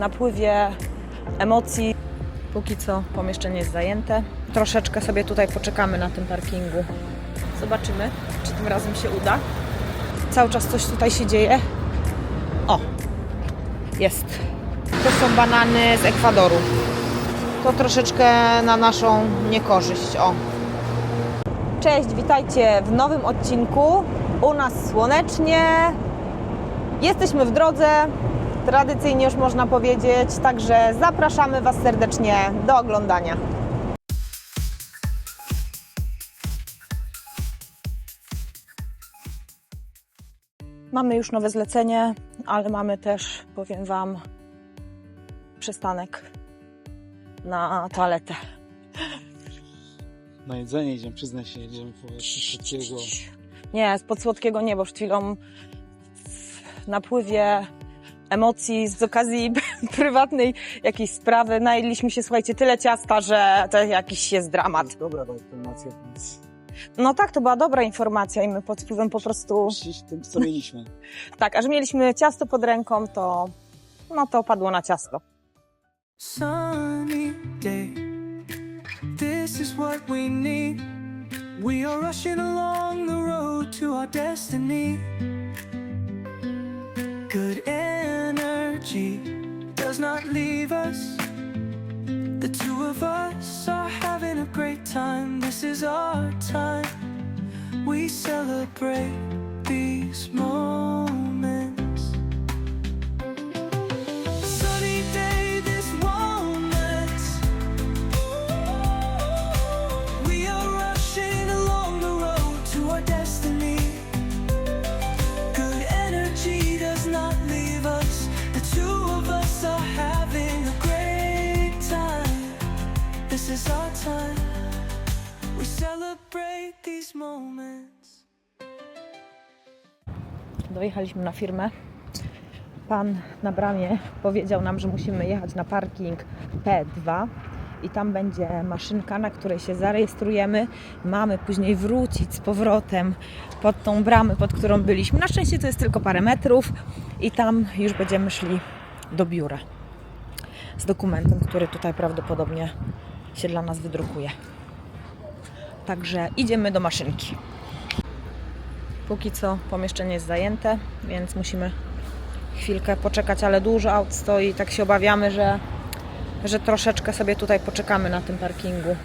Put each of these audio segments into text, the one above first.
napływie emocji. Póki co pomieszczenie jest zajęte. Troszeczkę sobie tutaj poczekamy na tym parkingu. Zobaczymy, czy tym razem się uda. Cały czas coś tutaj się dzieje. O, jest. To są banany z Ekwadoru. To troszeczkę na naszą niekorzyść. O. Cześć, witajcie w nowym odcinku. U nas słonecznie. Jesteśmy w drodze, tradycyjnie już można powiedzieć, także zapraszamy Was serdecznie do oglądania. Mamy już nowe zlecenie, ale mamy też, powiem Wam, przystanek na toaletę. Na jedzenie idziemy, przyznaj się, jedziemy po wszystkiego. Nie, spod słodkiego nie, bo przed chwilą w napływie emocji z okazji prywatnej jakiejś sprawy najedliśmy się, słuchajcie, tyle ciasta, że to jakiś jest dramat. Dobra ta informacja, więc No tak, to była dobra informacja i my pod wpływem po prostu... tym co mieliśmy. Tak, a że mieliśmy ciasto pod ręką, to no to padło na ciasto. sunny day. This is what we need. We are rushing along the road to our destiny. Good energy does not leave us. Great time. This is our time. We celebrate these moments. Dojechaliśmy na firmę. Pan na bramie powiedział nam, że musimy jechać na parking P2 i tam będzie maszynka, na której się zarejestrujemy. Mamy później wrócić z powrotem pod tą bramę, pod którą byliśmy. Na szczęście to jest tylko parę metrów i tam już będziemy szli do biura z dokumentem, który tutaj prawdopodobnie się dla nas wydrukuje. Także idziemy do maszynki. Póki co pomieszczenie jest zajęte, więc musimy chwilkę poczekać, ale dużo aut stoi. Tak się obawiamy, że, że troszeczkę sobie tutaj poczekamy na tym parkingu.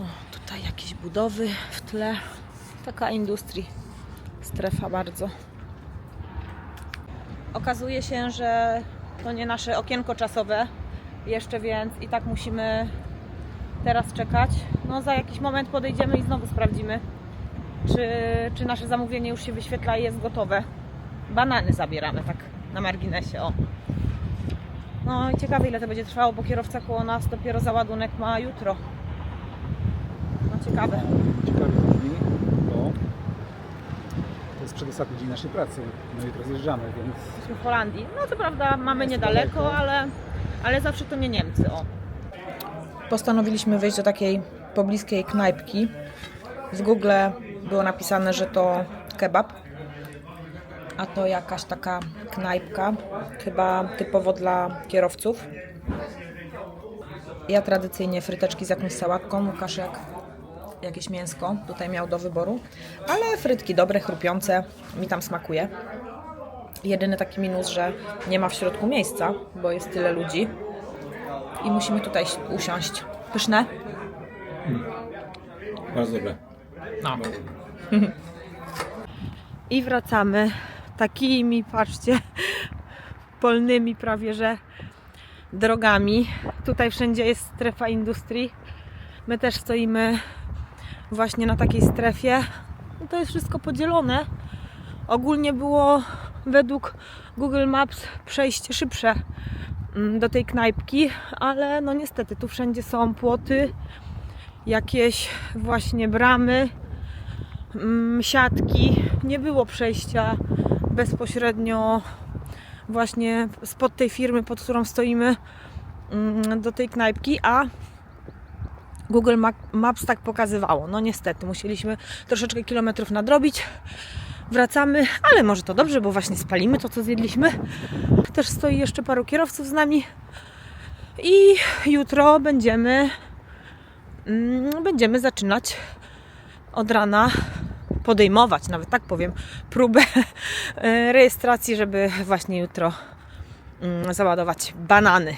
O, tutaj jakieś budowy w tle. Taka industrii. Strefa bardzo. Okazuje się, że to nie nasze okienko czasowe jeszcze, więc i tak musimy teraz czekać. No za jakiś moment podejdziemy i znowu sprawdzimy, czy, czy nasze zamówienie już się wyświetla i jest gotowe. Banany zabieramy, tak na marginesie, o. No i ciekawe ile to będzie trwało, bo kierowca koło nas dopiero załadunek ma jutro. No ciekawe. Ciekawe brzmi, bo to jest przedostatni dzień naszej pracy. No jutro zjeżdżamy, więc Jesteśmy w Holandii. No co prawda mamy niedaleko, daleko. ale, ale zawsze to nie Niemcy, o. Postanowiliśmy wejść do takiej pobliskiej knajpki. W Google było napisane, że to kebab, a to jakaś taka knajpka, chyba typowo dla kierowców. Ja tradycyjnie fryteczki z jakąś sałatką, Łukaszek jakieś mięsko tutaj miał do wyboru, ale frytki dobre, chrupiące, mi tam smakuje. Jedyny taki minus, że nie ma w środku miejsca, bo jest tyle ludzi i musimy tutaj usiąść. Pyszne? bardzo dobre. No. I wracamy takimi, patrzcie, polnymi prawie że drogami. Tutaj wszędzie jest strefa industrii. My też stoimy właśnie na takiej strefie. No to jest wszystko podzielone. Ogólnie było według Google Maps przejście szybsze do tej knajpki, ale no niestety tu wszędzie są płoty jakieś właśnie bramy, mm, siatki. Nie było przejścia bezpośrednio właśnie spod tej firmy, pod którą stoimy mm, do tej knajpki, a Google Ma- Maps tak pokazywało. No niestety, musieliśmy troszeczkę kilometrów nadrobić. Wracamy, ale może to dobrze, bo właśnie spalimy to, co zjedliśmy. Też stoi jeszcze paru kierowców z nami. I jutro będziemy mm, będziemy zaczynać od rana podejmować, nawet tak powiem, próbę e, rejestracji, żeby właśnie jutro mm, załadować banany.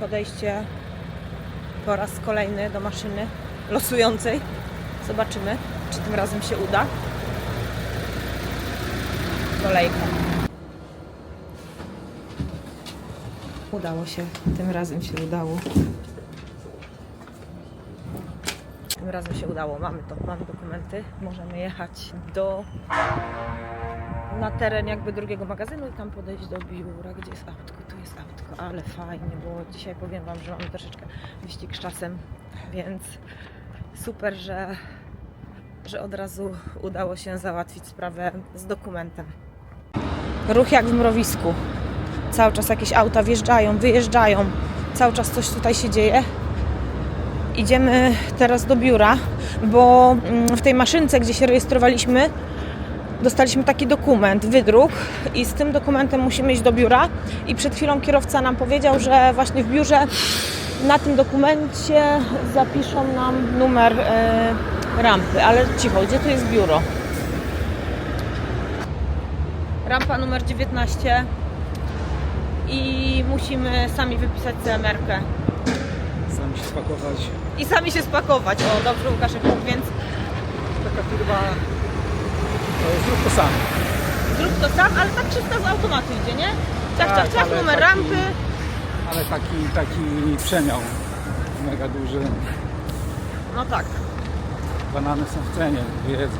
Podejście po raz kolejny do maszyny losującej. Zobaczymy, czy tym razem się uda. Kolejka. Udało się, tym razem się udało. Tym razem się udało, mamy to, mamy dokumenty. Możemy jechać do na teren jakby drugiego magazynu i tam podejść do biura, gdzie jest autko, tu jest autko, ale fajnie, bo dzisiaj powiem Wam, że mamy troszeczkę wyścig z czasem, więc super, że, że od razu udało się załatwić sprawę z dokumentem. Ruch jak w mrowisku. Cały czas jakieś auta wjeżdżają, wyjeżdżają. Cały czas coś tutaj się dzieje. Idziemy teraz do biura, bo mm, w tej maszynce, gdzie się rejestrowaliśmy, dostaliśmy taki dokument, wydruk i z tym dokumentem musimy iść do biura i przed chwilą kierowca nam powiedział, że właśnie w biurze na tym dokumencie zapiszą nam numer e, rampy, ale cicho, gdzie tu jest biuro? Rampa numer 19 i musimy sami wypisać CMR-kę Sami się spakować. i sami się spakować. O, dobrze Łukaszek mógł, więc Taka firma, to zrób to sam. zrób to sam, ale tak wszystko z automatu idzie, nie? Ciach, Tak, ciach, ciach, ale numer taki- rampy. Ale taki, taki przemiał mega duży. No tak. Banany są w cenie, jedzą.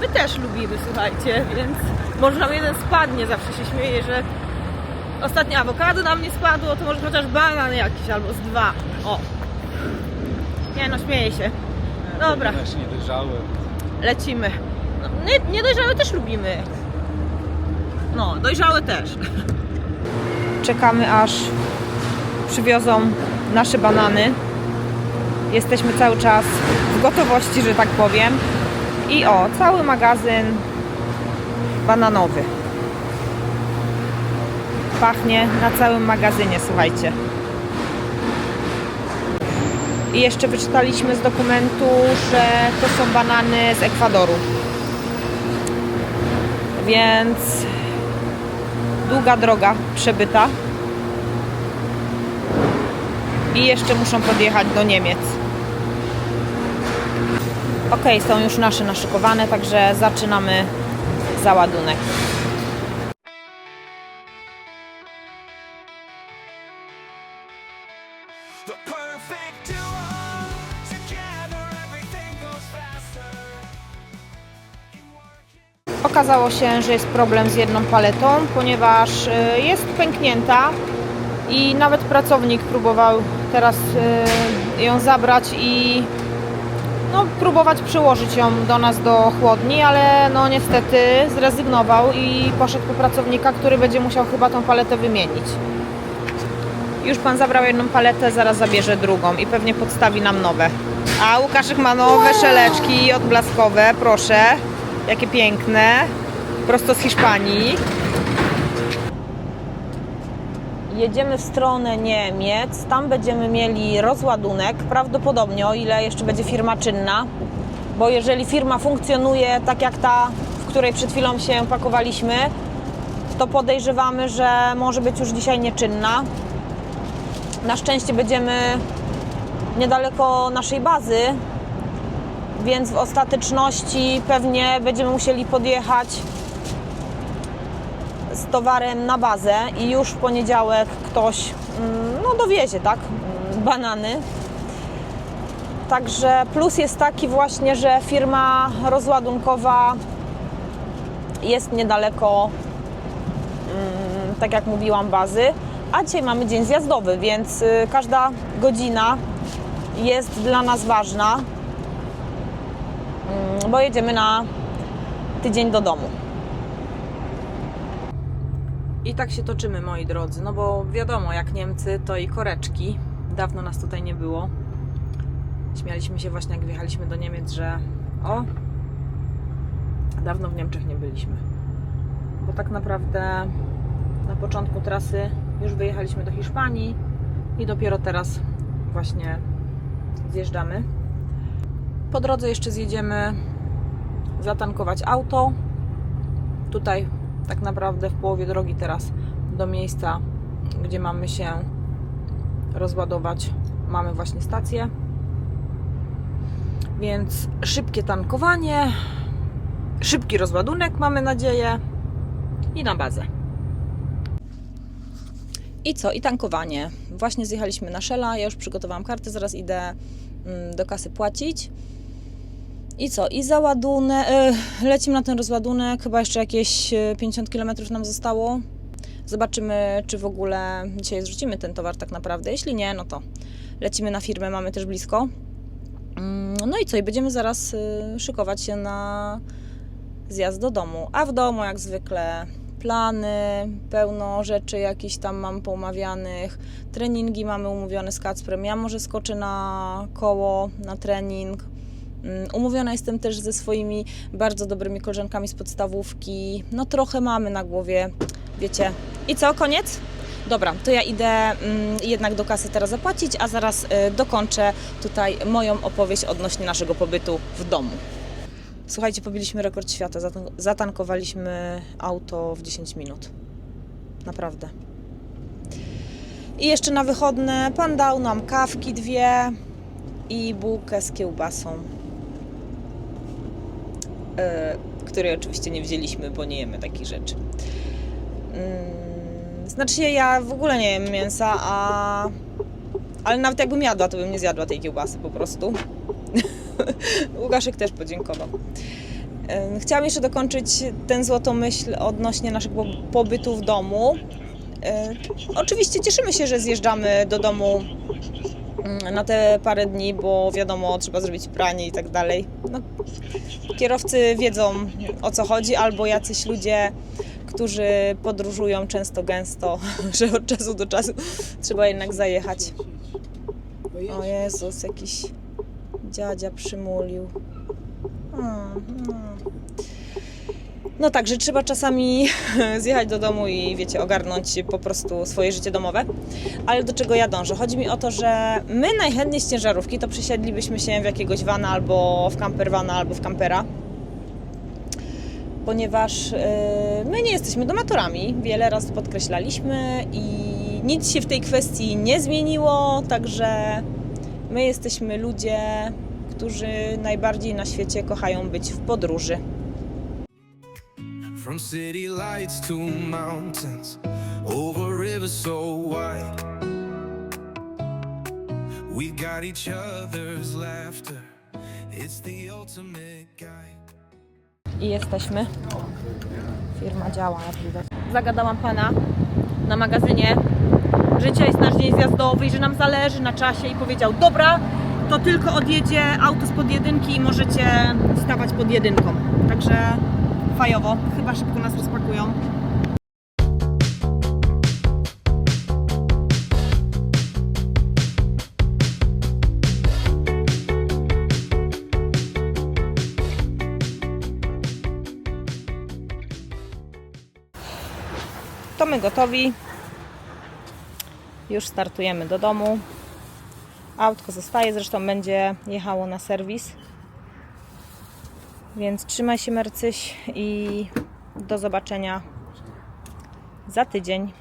My też lubimy, słuchajcie, więc może nam jeden spadnie, zawsze się śmieję, że ostatnio awokado nam nie spadło, to może chociaż banan jakiś albo z dwa. O. Nie no, śmieję się. Dobra. Też nie dojrzały. Lecimy. No, nie, niedojrzałe też lubimy. No, dojrzałe też. Czekamy aż przywiozą nasze banany. Jesteśmy cały czas w gotowości, że tak powiem. I o, cały magazyn bananowy. Pachnie na całym magazynie, słuchajcie. I jeszcze wyczytaliśmy z dokumentu, że to są banany z Ekwadoru. Więc długa droga przebyta. I jeszcze muszą podjechać do Niemiec. Ok, są już nasze naszykowane, także zaczynamy załadunek. Okazało się, że jest problem z jedną paletą, ponieważ y, jest pęknięta i nawet pracownik próbował teraz y, ją zabrać i no, próbować przyłożyć ją do nas do chłodni, ale no niestety zrezygnował i poszedł po pracownika, który będzie musiał chyba tą paletę wymienić. Już pan zabrał jedną paletę, zaraz zabierze drugą i pewnie podstawi nam nowe. A Łukaszek ma nowe szeleczki odblaskowe, proszę. Jakie piękne. Prosto z Hiszpanii. Jedziemy w stronę Niemiec. Tam będziemy mieli rozładunek. Prawdopodobnie, o ile jeszcze będzie firma czynna. Bo jeżeli firma funkcjonuje tak jak ta, w której przed chwilą się pakowaliśmy, to podejrzewamy, że może być już dzisiaj nieczynna. Na szczęście będziemy niedaleko naszej bazy, więc w ostateczności pewnie będziemy musieli podjechać towarem na bazę i już w poniedziałek ktoś mm, no, dowiezie, tak? mm, Banany. Także plus jest taki właśnie, że firma rozładunkowa jest niedaleko, mm, tak jak mówiłam, bazy. A dzisiaj mamy dzień zjazdowy, więc y, każda godzina jest dla nas ważna, bo jedziemy na tydzień do domu. I tak się toczymy, moi drodzy, no bo wiadomo, jak Niemcy, to i koreczki. Dawno nas tutaj nie było. Śmialiśmy się właśnie, jak wjechaliśmy do Niemiec, że o, dawno w Niemczech nie byliśmy. Bo tak naprawdę na początku trasy już wyjechaliśmy do Hiszpanii i dopiero teraz właśnie zjeżdżamy. Po drodze jeszcze zjedziemy zatankować auto. Tutaj tak naprawdę w połowie drogi teraz do miejsca, gdzie mamy się rozładować, mamy właśnie stację. Więc szybkie tankowanie, szybki rozładunek, mamy nadzieję, i na bazę. I co? I tankowanie. Właśnie zjechaliśmy na Shella, ja już przygotowałam kartę, zaraz idę mm, do kasy płacić. I co? I załadunek, y, lecimy na ten rozładunek, chyba jeszcze jakieś y, 50 km nam zostało. Zobaczymy, czy w ogóle dzisiaj zrzucimy ten towar tak naprawdę. Jeśli nie, no to lecimy na firmę, mamy też blisko. Mm, No i co? I będziemy zaraz y, szykować się na zjazd do domu. A w domu jak zwykle plany, pełno rzeczy jakichś tam mam poumawianych, treningi mamy umówione z Kacprem, ja może skoczę na koło, na trening. Mm, Umówiona jestem też ze swoimi bardzo dobrymi koleżankami z podstawówki. No trochę mamy na głowie, wiecie. I co, koniec? Dobra, to ja idę mm, jednak do kasy teraz zapłacić, a zaraz y, dokończę tutaj moją opowieść odnośnie naszego pobytu w domu. Słuchajcie, pobiliśmy rekord świata. Zatan- Zatankowaliśmy auto w 10 minut. Naprawdę. I jeszcze na wychodne pan dał nam kawki dwie i bułkę z kiełbasą. E, której oczywiście nie wzięliśmy, bo nie jemy takich rzeczy. Mm, Znaczy ja w ogóle nie jem mięsa, a... ale nawet jakbym jadła, to bym nie zjadła tej kiełbasy po prostu. Łukaszek też podziękował. Chciałam jeszcze dokończyć tę złotą myśl odnośnie naszego pobytu w domu. E, Oczywiście cieszymy się, że zjeżdżamy do domu na te parę dni, bo wiadomo, trzeba zrobić pranie i tak dalej. No, kierowcy wiedzą o co chodzi, albo jacyś ludzie, którzy podróżują często gęsto, że od czasu do czasu trzeba jednak zajechać. O Jezus, jakiś dziadzia przymulił. Hmm, hmm. No tak, że trzeba czasami zjechać do domu i wiecie, ogarnąć po prostu swoje życie domowe. Ale do czego ja dążę? Chodzi mi o to, że my najchętniej z ciężarówki to przesiedlibyśmy się w jakiegoś vana albo w campervana albo w kampera. Ponieważ yy, my nie jesteśmy domatorami, wiele razy podkreślaliśmy i nic się w tej kwestii nie zmieniło, także my jesteśmy ludzie, którzy najbardziej na świecie kochają być w podróży. From city lights to mountains, over rivers so wide. We got each other's laughter. It's the ultimate guide. I jesteśmy. Firma działa, widać. Zagadałam pana na magazynie, że dzisiaj jest nasz dzień zjazdowy i że nam zależy na czasie i powiedział, dobra, to tylko odjedzie auto spod jedynki i możecie stawać pod jedynką. Także fajowo, chyba szybko nas rozpakują. To my gotowi. Już startujemy do domu. Autko zostaje, zresztą będzie jechało na serwis. Więc trzymaj się Mercyś i do zobaczenia za tydzień.